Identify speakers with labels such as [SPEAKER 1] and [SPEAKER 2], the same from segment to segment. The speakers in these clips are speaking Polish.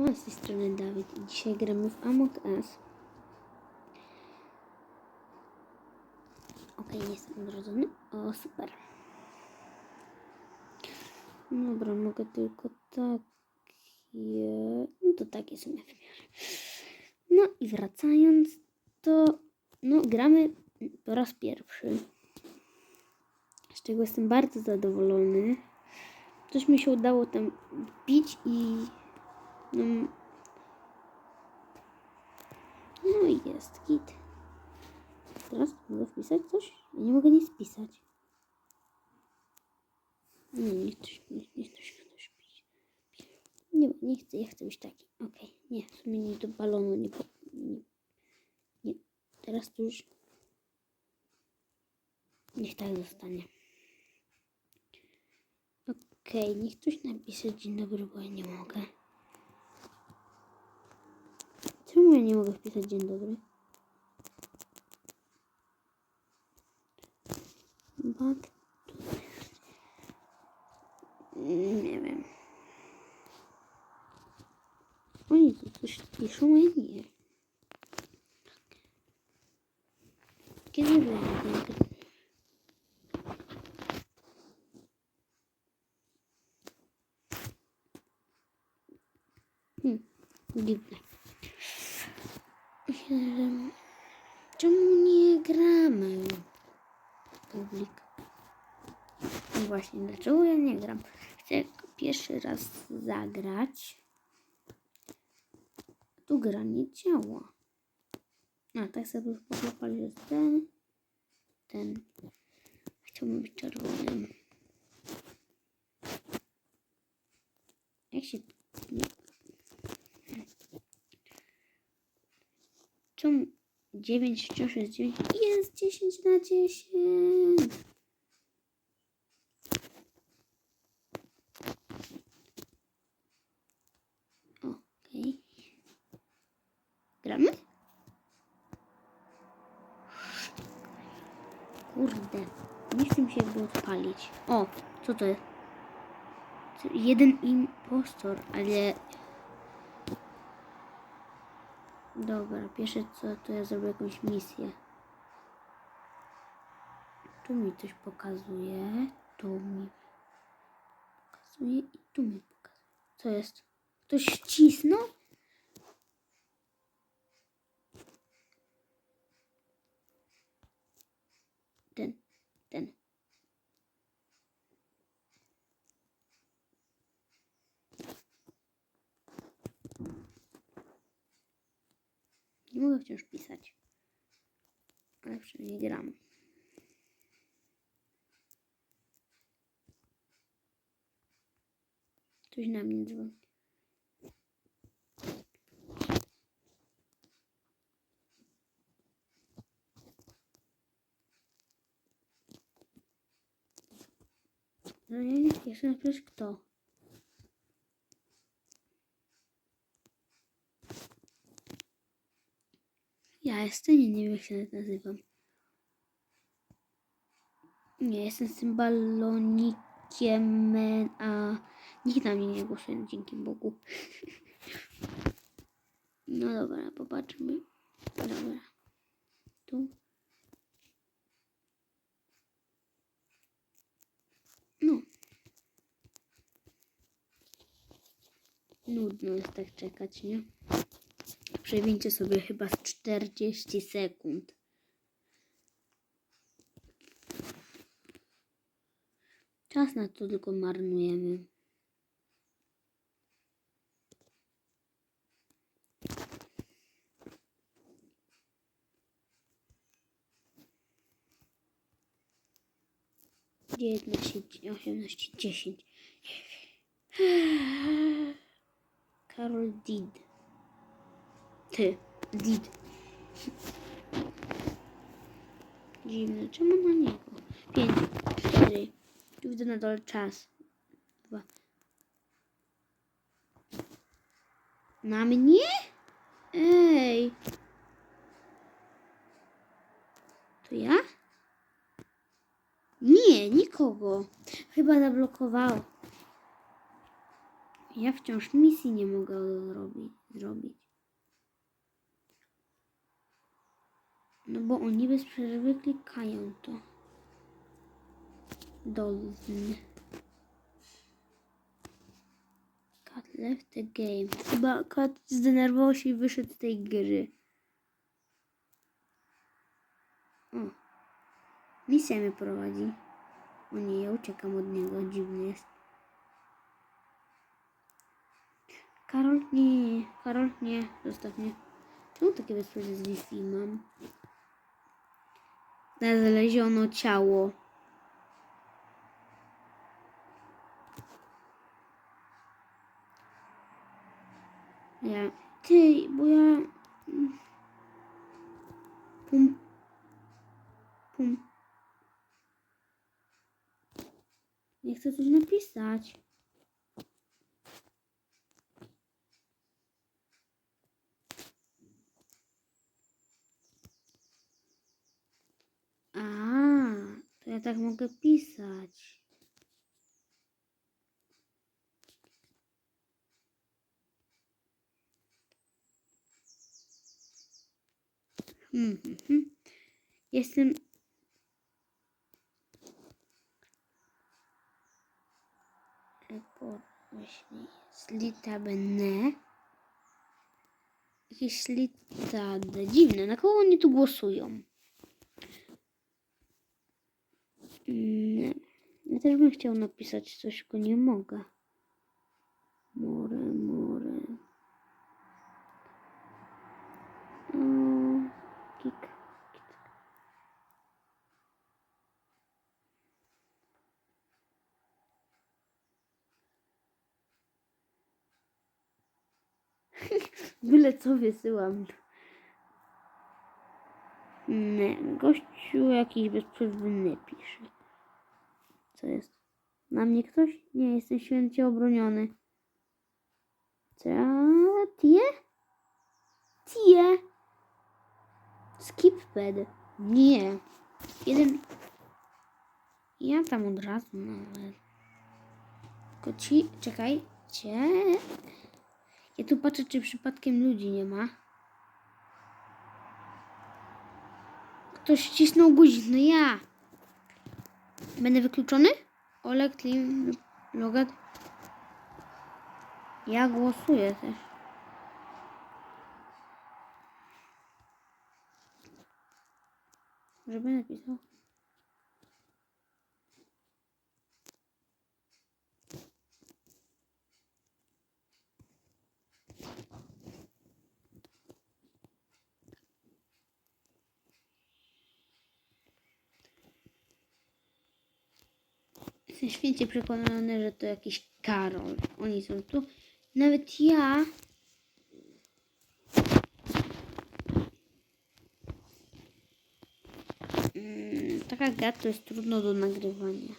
[SPEAKER 1] O, z tej strony Dawid i dzisiaj gramy w Among Us. Nie jestem odrodzony. O, super. Dobra, mogę tylko takie... No to takie są wymiary. No i wracając, to no gramy po raz pierwszy. Z czego jestem bardzo zadowolony. Coś mi się udało tam wbić i no, no i jest git. Teraz mogę wpisać coś? Ja nie mogę nic wpisać. Nie, nie chcę, nie, nie chcę się na to śpić. Nie, nie chcę, ja chcę być taki. Okej, nie, w sumie nie do balonu, nie, nie, nie. Teraz to już niech tak zostanie. Okej, niech ktoś napisze dzień dobry, bo ja nie mogę. Czemu ja nie mogę wpisać dzień dobry? Back to... Nie wiem. Oni tu coś piszą, a ja nie. Kiedy będzie? Hmm, dziwne. Myślę, że... Czemu nie gramy? Publik. No właśnie, dlaczego ja nie gram? Chcę pierwszy raz zagrać. Tu gra nie działa. A, tak sobie pochlapali, że ten, ten. Chciałbym być czerwonym. Jak się... Czemu 9 wciąż jest 9? Jest 10 na 10. Okej. Kurde. Nie chcę mi się jakby odpalić. O, co to jest? Jeden impostor, ale Dobra, pierwsze co, to ja zrobię jakąś misję. Tu mi coś pokazuje, tu mi pokazuje i tu mi pokazuje. Co jest? Ktoś ścisnął? Ten, ten. Nie mogę wciąż pisać. Ale przynajmniej gram. Ktoś na mnie dzwoni. No nie, jeszcze napisz kto. Jestem, nie, wiem jak się nazywam. Nie, jestem z tym balonikiem, a nikt na mnie nie głosuje, dzięki Bogu. No dobra, popatrzmy. Dobra. Tu. No. Nudno jest tak czekać, nie? Przewincie sobie chyba z 40 sekund. Czas na to tylko marnujemy. Dziewiętnaście, osiemnaście, dziesięć. Karol Did. Ty, Did. Dziwne, czemu na niego? Pięć, cztery. Tu widzę na dole czas. Dwa. Na mnie? Ej. To ja? Nie, nikogo. Chyba zablokował. Ja wciąż misji nie mogę zrobić. No bo oni bez przerwy klikają to. Dolny. Cat left the game. Chyba Cat zdenerwował się i wyszedł z tej gry. O. Misja mnie prowadzi. O nie, ja uciekam od niego. Dziwny jest. Karol, nie, nie, nie. Karol, nie. Zostaw mnie. Czemu takie bezprawne z mam? Znaleziono ciało. Ja. Ty, bo ja. Pum. Pum. Nie chcę coś napisać. A, to tak mogę pisać. Hmm, hmm. Jestem. Myśli. Slita bene. Jakieś slitade. Dziwne, na kogo oni tu głosują? Nie. Ja też bym chciał napisać coś, tylko nie mogę. More, more. O, kik. Byle co wysyłam. Gościu jakiś bez pisze. Co jest? Na mnie ktoś? Nie, jestem święcie obroniony. Co? Tie? Tie? Skipped. Nie. Jeden. Ja tam od razu nawet. Tylko ci. Czekajcie. Ja tu patrzę, czy przypadkiem ludzi nie ma. Ktoś ścisnął guzik, no ja. Będę wykluczony? Oleg, Klim, Logat. Ja głosuję też. Żeby napisał. Jestem święcie przekonany, że to jakiś Karol. Oni są tu. Nawet ja. Mm, taka gra to jest trudno do nagrywania.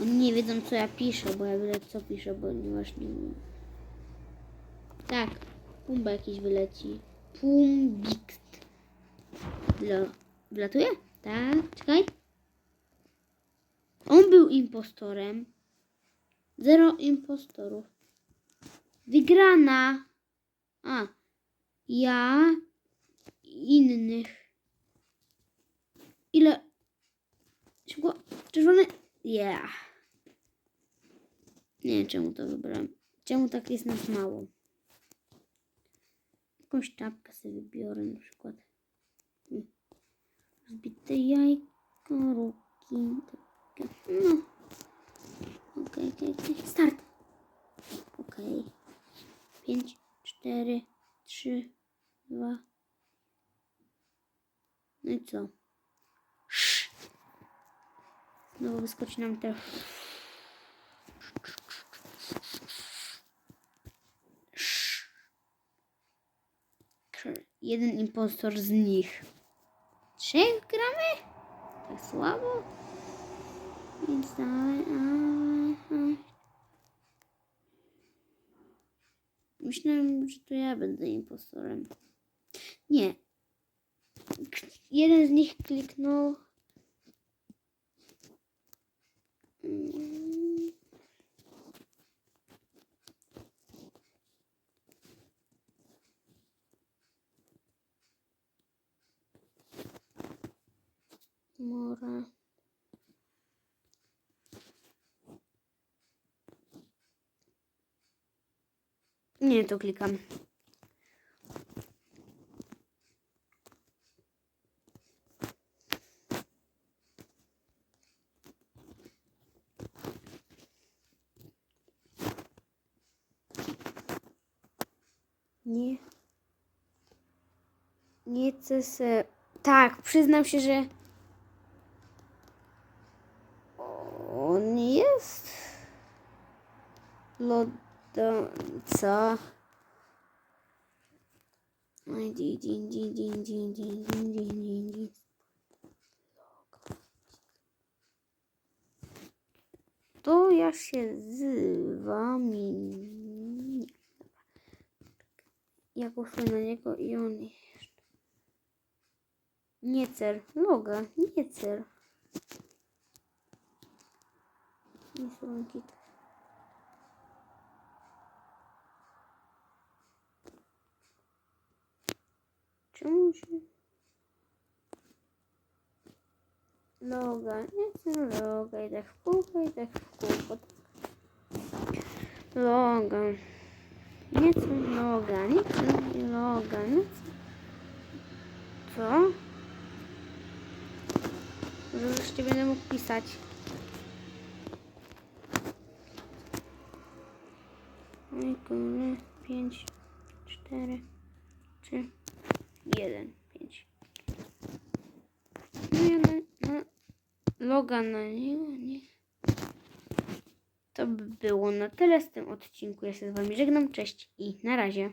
[SPEAKER 1] Oni nie wiedzą co ja piszę, bo ja wiem co piszę, ponieważ nie wiem. Tak, Pumba jakiś wyleci. Pumbikt. Wla- Wlatuje? Tak, czekaj. On był impostorem. Zero impostorów. Wygrana. A. Ja. Innych. Ile? Szybko. Czerwony. Yeah. Nie wiem czemu to wybrałem. Czemu tak jest nas mało? Jakąś czapkę sobie wybiorę na przykład. Hmm. Zbite jajko, ruki. No. Okej, okej, okej. Start. Okej. Pięć, cztery, trzy, dwa. No i co? Sz. Znowu wyskoczy nam te. Jeden impostor z nich. Trzech gramy? Tak słabo? A, a. Myślałem, że to ja będę impostorem. Nie. Jeden z nich kliknął chmura. Nie, to klikam. Nie. Nie chcę se... Tak, przyznam się, że Co? To ja się zywam i... Nie. Ja poszłem na niego i on jeszcze. Nie cer. Loga. Nie cer. Nie Czemu się... Loga. Nie cer. Loga. I tak w kółko, i tak w kółko. Loga. Nie chcę loga, nie chcę loga, nie chcę. Co? Wreszcie będę mógł pisać. Pięć, cztery, trzy, jeden, pięć. No ja na, na loga na niego, nie. To by było na tyle z tym odcinku. Ja się z wami żegnam, cześć i na razie.